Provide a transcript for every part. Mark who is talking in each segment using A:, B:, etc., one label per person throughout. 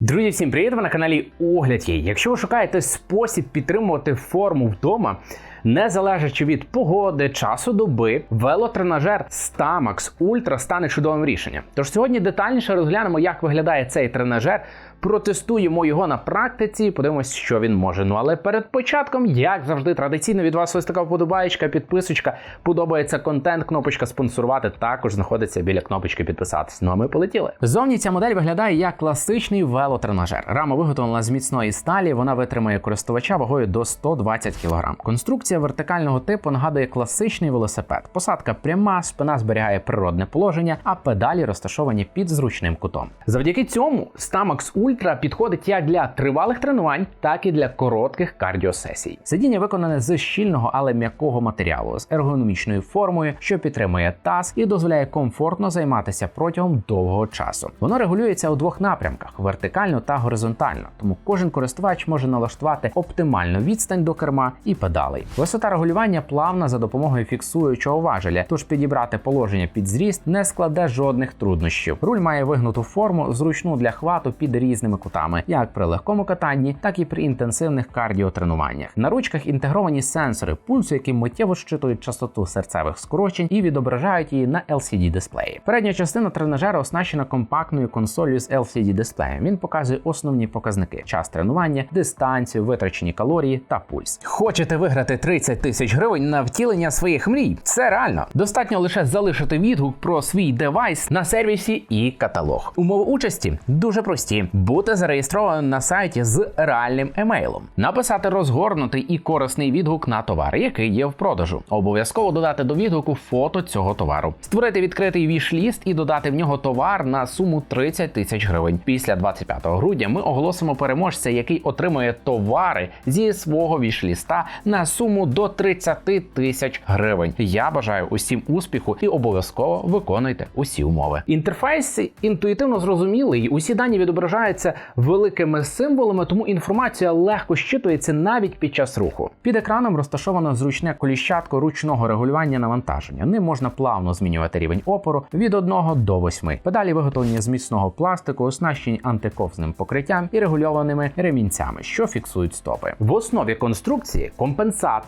A: Друзі, всім привіт! Ви на каналі Огляд є. Якщо ви шукаєте спосіб підтримувати форму вдома, не залежачи від погоди, часу доби, велотренажер Stamax Ultra стане чудовим рішенням. Тож сьогодні детальніше розглянемо, як виглядає цей тренажер, протестуємо його на практиці і подивимось, що він може. Ну але перед початком, як завжди, традиційно від вас ось така вподобаєчка, підписочка, подобається контент, кнопочка спонсорувати також знаходиться біля кнопочки підписатись. Ну а ми полетіли. Зовні ця модель виглядає як класичний велотренажер. Рама виготовлена з міцної сталі, вона витримає користувача вагою до 120 кг. Конструкція вертикального типу нагадує класичний велосипед. Посадка пряма, спина зберігає природне положення, а педалі розташовані під зручним кутом. Завдяки цьому Stamax Ultra підходить як для тривалих тренувань, так і для коротких кардіосесій. Сидіння виконане з щільного, але м'якого матеріалу з ергономічною формою, що підтримує таз і дозволяє комфортно займатися протягом довгого часу. Воно регулюється у двох напрямках: вертикально та горизонтально. Тому кожен користувач може налаштувати оптимальну відстань до керма і педалей. Висота регулювання плавна за допомогою фіксуючого важеля, тож підібрати положення під зріст не складе жодних труднощів. Руль має вигнуту форму, зручну для хвату під різними кутами, як при легкому катанні, так і при інтенсивних кардіотренуваннях. На ручках інтегровані сенсори пульсу, які миттєво щитують частоту серцевих скорочень і відображають її на LCD дисплеї. Передня частина тренажера оснащена компактною консолью з LCD дисплеєм. Він показує основні показники: час тренування, дистанцію, витрачені калорії та пульс. Хочете виграти 30 тисяч гривень на втілення своїх мрій? Це реально. Достатньо лише залишити відгук про свій девайс на сервісі і каталог. Умови участі дуже прості: бути зареєстрованим на сайті з реальним емейлом, написати розгорнутий і корисний відгук на товар, який є в продажу. Обов'язково додати до відгуку фото цього товару, створити відкритий віш-ліст і додати в нього товар на суму 30 тисяч гривень. Після 25 грудня ми оголосимо переможця, який отримує товари зі свого віш-ліста на суму до 30 тисяч гривень. Я бажаю усім успіху і обов'язково виконуйте усі умови. Інтерфейс інтуїтивно зрозумілий, усі дані відображаються великими символами, тому інформація легко щитується навіть під час руху. Під екраном розташовано зручне коліщатко ручного регулювання навантаження. Ним можна плавно змінювати рівень опору від 1 до 8. Педалі виготовлені з міцного пластику, оснащені антиковзним покриттям і регульованими ремінцями, що фіксують стопи. В основі конструкції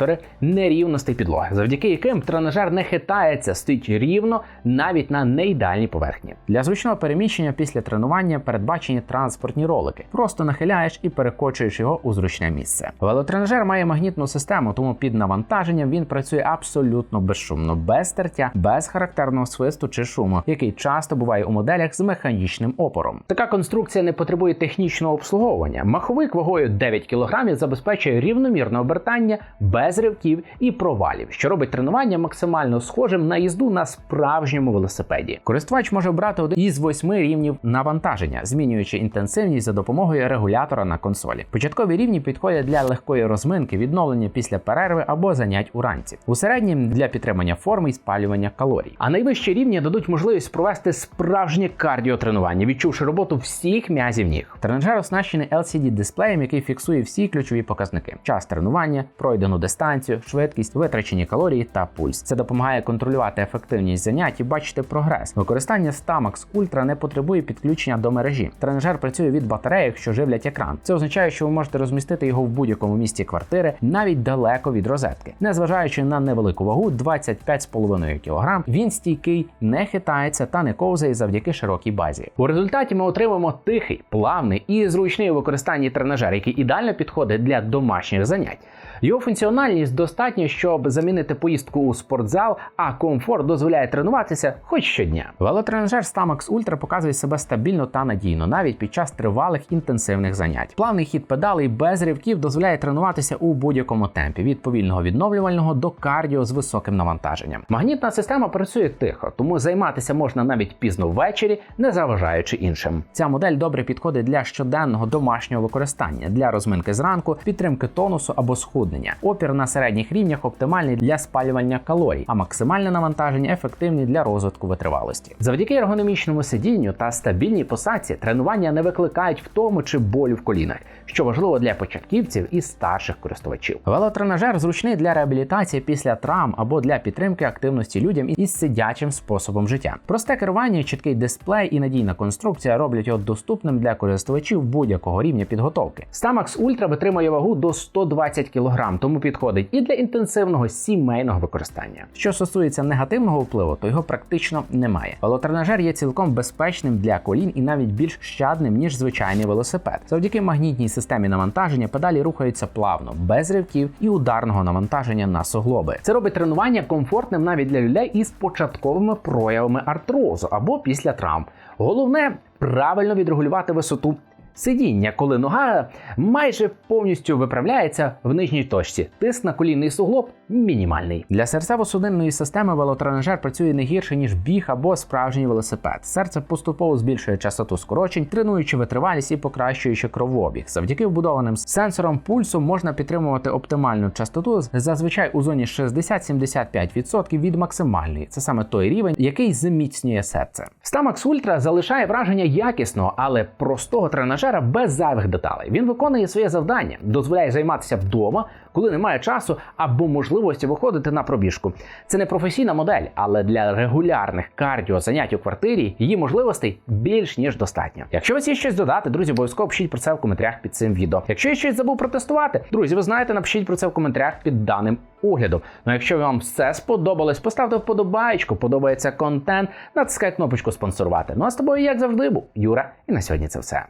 A: компенсатори нерівностей підлоги, завдяки яким тренажер не хитається, стоїть рівно навіть на неідеальній поверхні. Для зручного переміщення після тренування передбачені транспортні ролики. Просто нахиляєш і перекочуєш його у зручне місце. Велотренажер має магнітну систему, тому під навантаженням він працює абсолютно безшумно, без тертя, без характерного свисту чи шуму, який часто буває у моделях з механічним опором. Така конструкція не потребує технічного обслуговування. Маховик вагою 9 кг забезпечує рівномірне обертання без ривків і провалів, що робить тренування максимально схожим на їзду на справжньому велосипеді. Користувач може обрати один із восьми рівнів навантаження, змінюючи інтенсивність за допомогою регулятора на консолі. Початкові рівні підходять для легкої розминки, відновлення після перерви або занять уранці. У середнім для підтримання форми і спалювання калорій. А найвищі рівні дадуть можливість провести справжнє кардіотренування, відчувши роботу всіх м'язів ніг. Тренажер оснащений LCD дисплеєм, який фіксує всі ключові показники: час тренування, пройдену дистанцію, швидкість, витрачені калорії та пульс. Це допомагає контролювати ефективність занять і бачити прогрес. Використання Stamax Ultra не потребує підключення до мережі. Тренажер працює від батареїк, що живлять екран. Це означає, що ви можете розмістити його в будь-якому місці квартири, навіть далеко від розетки. Незважаючи на невелику вагу 25,5 кг, він стійкий, не хитається та не ковзає завдяки широкій базі. У результаті ми отримаємо тихий, плавний і зручний у використанні тренажер, який ідеально підходить для домашніх занять. Його функціональність достатня, щоб замінити поїздку у спортзал, а комфорт дозволяє тренуватися хоч щодня. Велотренажер Stamax Ultra показує себе стабільно та надійно, навіть під час тривалих інтенсивних занять. Плавний хід педалей без ривків дозволяє тренуватися у будь-якому темпі від повільного відновлювального до кардіо з високим навантаженням. Магнітна система працює тихо, тому займатися можна навіть пізно ввечері, не заважаючи іншим. Ця модель добре підходить для щоденного домашнього використання, для розминки зранку, підтримки тонусу або схуднення. Опір опір на середніх рівнях оптимальний для спалювання калорій, а максимальне навантаження ефективний для розвитку витривалості. Завдяки ергономічному сидінню та стабільній посадці тренування не викликають втому чи болю в колінах, що важливо для початківців і старших користувачів. Велотренажер зручний для реабілітації після травм або для підтримки активності людям із сидячим способом життя. Просте керування, чіткий дисплей і надійна конструкція роблять його доступним для користувачів будь-якого рівня підготовки. Stamax Ultra витримує вагу до 120 кг, тому підходить і для інтенсивного сімейного використання. Що стосується негативного впливу, то його практично немає. Велотренажер є цілком безпечним для колін і навіть більш щадним ніж звичайний велосипед. Завдяки магнітній системі навантаження педалі рухаються плавно, без ривків і ударного навантаження на суглоби. Це робить тренування комфортним навіть для людей із початковими проявами артрозу або після травм. Головне правильно відрегулювати висоту. Сидіння, коли нога майже повністю виправляється в нижній точці. Тиск на колінний суглоб мінімальний. Для серцево-судинної системи велотренажер працює не гірше ніж біг або справжній велосипед. Серце поступово збільшує частоту скорочень, тренуючи витривалість і покращуючи кровообіг. Завдяки вбудованим сенсорам пульсу можна підтримувати оптимальну частоту зазвичай у зоні 60-75% від максимальної. Це саме той рівень, який зміцнює серце. Stamax Ultra залишає враження якісного, але простого тренажера без зайвих деталей. Він виконує своє завдання, дозволяє займатися вдома, коли немає часу або можливості виходити на пробіжку. Це не професійна модель, але для регулярних кардіозанять у квартирі її можливостей більш ніж достатньо. Якщо вас є щось додати, друзі, обов'язково пишіть про це в коментарях під цим відео. Якщо я щось забув протестувати, друзі, ви знаєте, напишіть про це в коментарях під даним оглядом. Ну, якщо вам все сподобалось, поставте вподобайку, подобається контент, натискай кнопочку спонсорувати. Ну а з тобою, як завжди, був Юра, і на сьогодні це все.